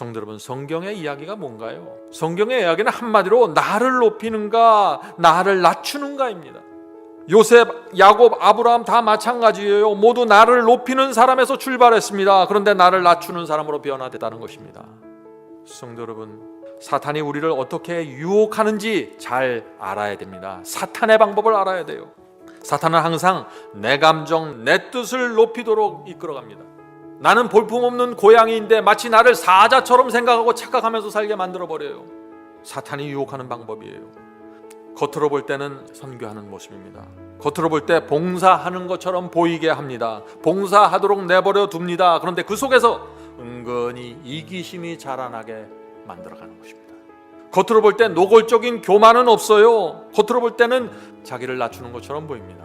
성도 여러분, 성경의 이야기가 뭔가요? 성경의 이야기는 한마디로 나를 높이는가, 나를 낮추는가입니다. 요셉, 야곱, 아브라함 다 마찬가지예요. 모두 나를 높이는 사람에서 출발했습니다. 그런데 나를 낮추는 사람으로 변화됐다는 것입니다. 성도 여러분, 사탄이 우리를 어떻게 유혹하는지 잘 알아야 됩니다. 사탄의 방법을 알아야 돼요. 사탄은 항상 내 감정, 내 뜻을 높이도록 이끌어갑니다. 나는 볼품없는 고양이인데 마치 나를 사자처럼 생각하고 착각하면서 살게 만들어 버려요. 사탄이 유혹하는 방법이에요. 겉으로 볼 때는 선교하는 모습입니다. 겉으로 볼 때 봉사하는 것처럼 보이게 합니다. 봉사하도록 내버려 둡니다. 그런데 그 속에서 은근히 이기심이 자라나게 만들어가는 것입니다. 겉으로 볼 때 노골적인 교만은 없어요. 겉으로 볼 때는 자기를 낮추는 것처럼 보입니다.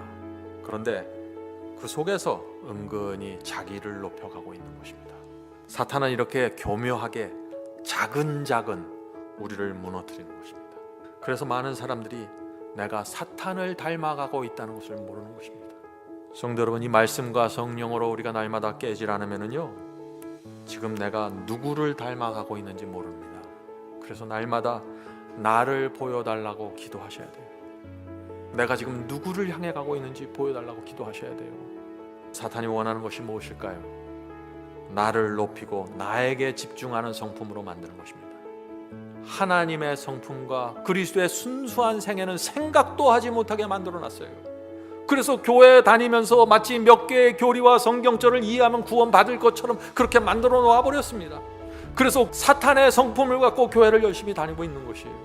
그런데 그 속에서 은근히 자기를 높여가고 있는 것입니다. 사탄은 이렇게 교묘하게 자근자근 우리를 무너뜨리는 것입니다. 그래서 많은 사람들이 내가 사탄을 닮아가고 있다는 것을 모르는 것입니다. 성도 여러분, 이 말씀과 성령으로 우리가 날마다 깨질 않으면은요, 지금 내가 누구를 닮아가고 있는지 모릅니다. 그래서 날마다 나를 보여달라고 기도하셔야 돼요. 내가 지금 누구를 향해 가고 있는지 보여달라고 기도하셔야 돼요. 사탄이 원하는 것이 무엇일까요? 나를 높이고 나에게 집중하는 성품으로 만드는 것입니다. 하나님의 성품과 그리스도의 순수한 생애는 생각도 하지 못하게 만들어 놨어요. 그래서 교회 다니면서 마치 몇 개의 교리와 성경절을 이해하면 구원받을 것처럼 그렇게 만들어 놓아 버렸습니다. 그래서 사탄의 성품을 갖고 교회를 열심히 다니고 있는 것이에요.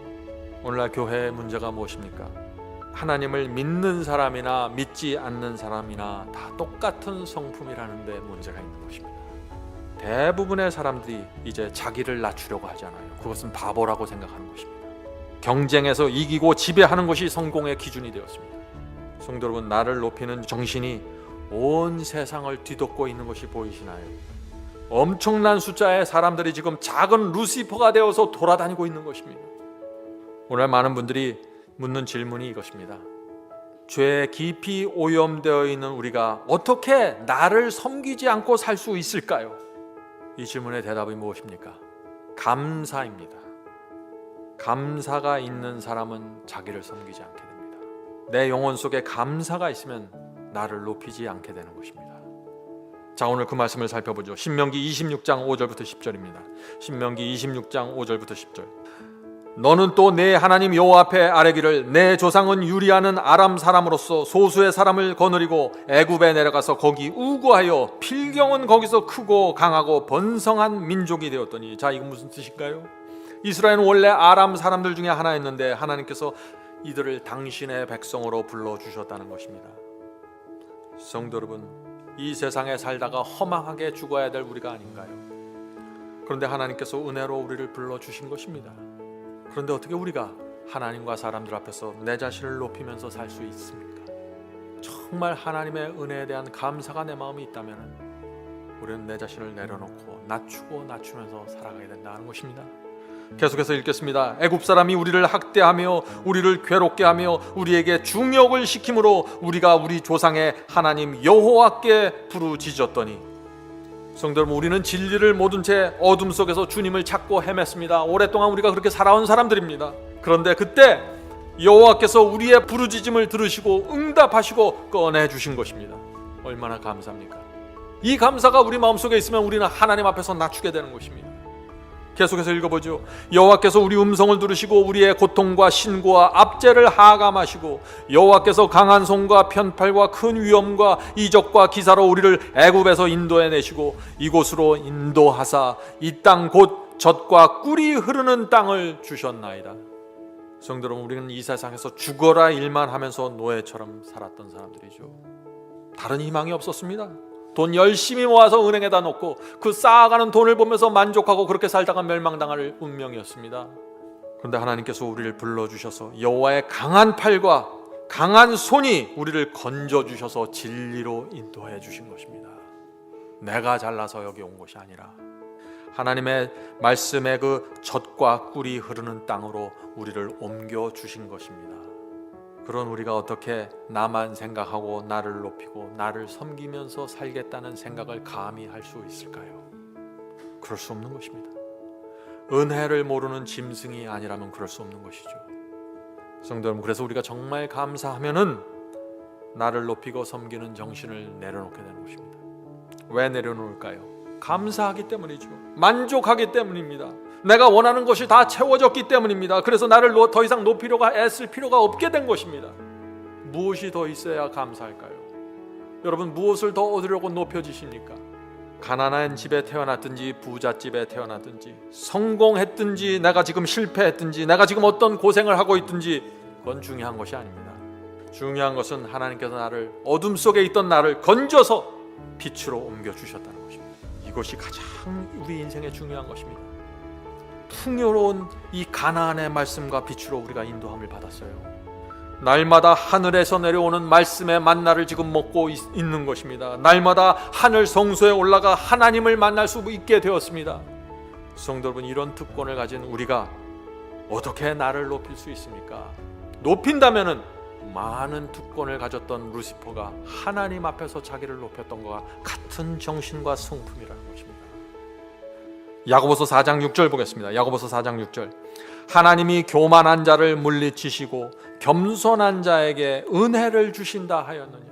오늘날 교회의 문제가 무엇입니까? 하나님을 믿는 사람이나 믿지 않는 사람이나 다 똑같은 성품이라는 데 문제가 있는 것입니다. 대부분의 사람들이 이제 자기를 낮추려고 하잖아요. 그것은 바보라고 생각하는 것입니다. 경쟁에서 이기고 지배하는 것이 성공의 기준이 되었습니다. 성도 여러분, 나를 높이는 정신이 온 세상을 뒤덮고 있는 것이 보이시나요? 엄청난 숫자의 사람들이 지금 작은 루시퍼가 되어서 돌아다니고 있는 것입니다. 오늘 많은 분들이 묻는 질문이 이것입니다. 죄에 깊이 오염되어 있는 우리가 어떻게 나를 섬기지 않고 살 수 있을까요? 이 질문의 대답이 무엇입니까? 감사입니다. 감사가 있는 사람은 자기를 섬기지 않게 됩니다. 내 영혼 속에 감사가 있으면 나를 높이지 않게 되는 것입니다. 자, 오늘 그 말씀을 살펴보죠. 신명기 26장 5절부터 10절입니다. 신명기 26장 5절부터 10절. 너는 또 내 하나님 여호와 앞에 아뢰기를 내 조상은 유리하는 아람 사람으로서 소수의 사람을 거느리고 애굽에 내려가서 거기 우구하여 필경은 거기서 크고 강하고 번성한 민족이 되었더니 자 이건 무슨 뜻일까요? 이스라엘은 원래 아람 사람들 중에 하나였는데 하나님께서 이들을 당신의 백성으로 불러 주셨다는 것입니다. 성도 여러분, 이 세상에 살다가 허망하게 죽어야 될 우리가 아닌가요? 그런데 하나님께서 은혜로 우리를 불러 주신 것입니다. 그런데 어떻게 우리가 하나님과 사람들 앞에서 내 자신을 높이면서 살 수 있습니까? 정말 하나님의 은혜에 대한 감사가 내 마음에 있다면 우리는 내 자신을 내려놓고 낮추고 낮추면서 살아가야 된다는 것입니다. 계속해서 읽겠습니다. 애굽 사람이 우리를 학대하며 우리를 괴롭게 하며 우리에게 중욕을 시킴으로 우리가 우리 조상의 하나님 여호와께 부르짖었더니 성도 여러분 우리는 진리를 모든 채 어둠 속에서 주님을 찾고 헤맸습니다. 오랫동안 우리가 그렇게 살아온 사람들입니다. 그런데 그때 여호와께서 우리의 부르짖음을 들으시고 응답하시고 꺼내 주신 것입니다. 얼마나 감사합니까? 이 감사가 우리 마음속에 있으면 우리는 하나님 앞에서 낮추게 되는 것입니다. 계속해서 읽어보죠. 여호와께서 우리 음성을 들으시고 우리의 고통과 신고와 압제를 하감하시고 여호와께서 강한 손과 편팔과 큰 위엄과 이적과 기사로 우리를 애굽에서 인도해 내시고 이곳으로 인도하사 이 땅 곧 젖과 꿀이 흐르는 땅을 주셨나이다. 성도 여러분 우리는 이 세상에서 죽어라 일만 하면서 노예처럼 살았던 사람들이죠. 다른 희망이 없었습니다. 돈 열심히 모아서 은행에다 놓고 그 쌓아가는 돈을 보면서 만족하고 그렇게 살다가 멸망당할 운명이었습니다. 그런데 하나님께서 우리를 불러 주셔서 여호와의 강한 팔과 강한 손이 우리를 건져 주셔서 진리로 인도해 주신 것입니다. 내가 잘나서 여기 온 것이 아니라 하나님의 말씀의 그 젖과 꿀이 흐르는 땅으로 우리를 옮겨 주신 것입니다. 그런 우리가 어떻게 나만 생각하고 나를 높이고 나를 섬기면서 살겠다는 생각을 감히 할 수 있을까요? 그럴 수 없는 것입니다. 은혜를 모르는 짐승이 아니라면 그럴 수 없는 것이죠. 성도 여러분, 그래서 우리가 정말 감사하면은 나를 높이고 섬기는 정신을 내려놓게 되는 것입니다. 왜 내려놓을까요? 감사하기 때문이죠. 만족하기 때문입니다. 내가 원하는 것이 다 채워졌기 때문입니다. 그래서 나를 노- 더 이상 높이려고 애쓸 필요가 없게 된 것입니다. 무엇이 더 있어야 감사할까요? 여러분 무엇을 더 얻으려고 높여지십니까? 가난한 집에 태어났든지 부잣집에 태어났든지 성공했든지 내가 지금 실패했든지 내가 지금 어떤 고생을 하고 있든지 그건 중요한 것이 아닙니다. 중요한 것은 하나님께서 나를 어둠 속에 있던 나를 건져서 빛으로 옮겨 주셨다는 것입니다. 이것이 가장 우리 인생에 중요한 것입니다. 풍요로운 이 가나안의 말씀과 빛으로 우리가 인도함을 받았어요. 날마다 하늘에서 내려오는 말씀의 만나를 지금 먹고 있, 는 것입니다. 날마다 하늘 성소에 올라가 하나님을 만날 수 있게 되었습니다. 성도 여러분 이런 특권을 가진 우리가 어떻게 나를 높일 수 있습니까? 높인다면은 많은 특권을 가졌던 루시퍼가 하나님 앞에서 자기를 높였던 것과 같은 정신과 성품이라는 것입니다. 야고보서 4장 6절 보겠습니다. 야고보서 4장 6절. 하나님이 교만한 자를 물리치시고 겸손한 자에게 은혜를 주신다 하였느니라.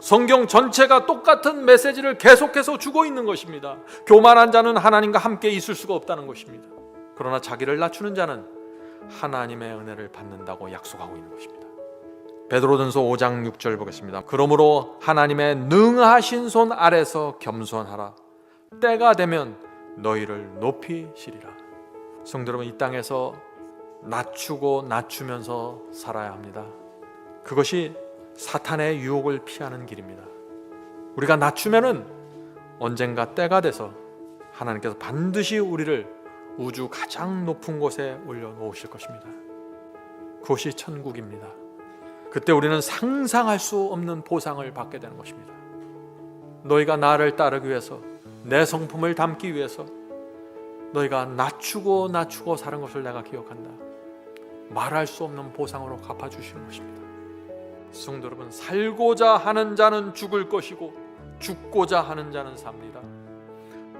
성경 전체가 똑같은 메시지를 계속해서 주고 있는 것입니다. 교만한 자는 하나님과 함께 있을 수가 없다는 것입니다. 그러나 자기를 낮추는 자는 하나님의 은혜를 받는다고 약속하고 있는 것입니다. 베드로전서 5장 6절 보겠습니다. 그러므로 하나님의 능하신 손 아래서 겸손하라. 때가 되면 너희를 높이시리라. 성도 여러분 이 땅에서 낮추고 낮추면서 살아야 합니다. 그것이 사탄의 유혹을 피하는 길입니다. 우리가 낮추면은 언젠가 때가 돼서 하나님께서 반드시 우리를 우주 가장 높은 곳에 올려 놓으실 것입니다. 그것이 천국입니다. 그때 우리는 상상할 수 없는 보상을 받게 되는 것입니다. 너희가 나를 따르기 위해서 내 성품을 담기 위해서 너희가 낮추고 낮추고 사는 것을 내가 기억한다. 말할 수 없는 보상으로 갚아 주시는 것입니다. 성도 여러분, 살고자 하는 자는 죽을 것이고 죽고자 하는 자는 삽니다.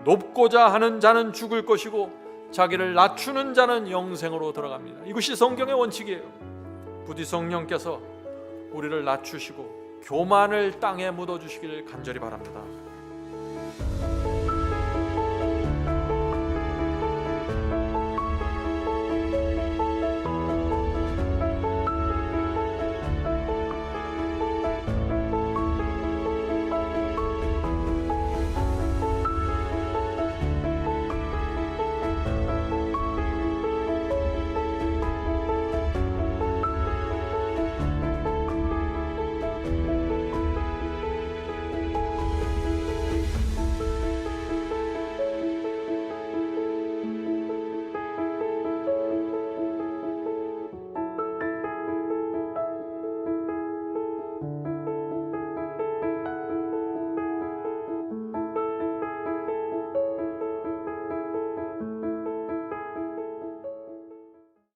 높고자 하는 자는 죽을 것이고 자기를 낮추는 자는 영생으로 들어갑니다. 이것이 성경의 원칙이에요. 부디 성령께서 우리를 낮추시고 교만을 땅에 묻어 주시기를 간절히 바랍니다.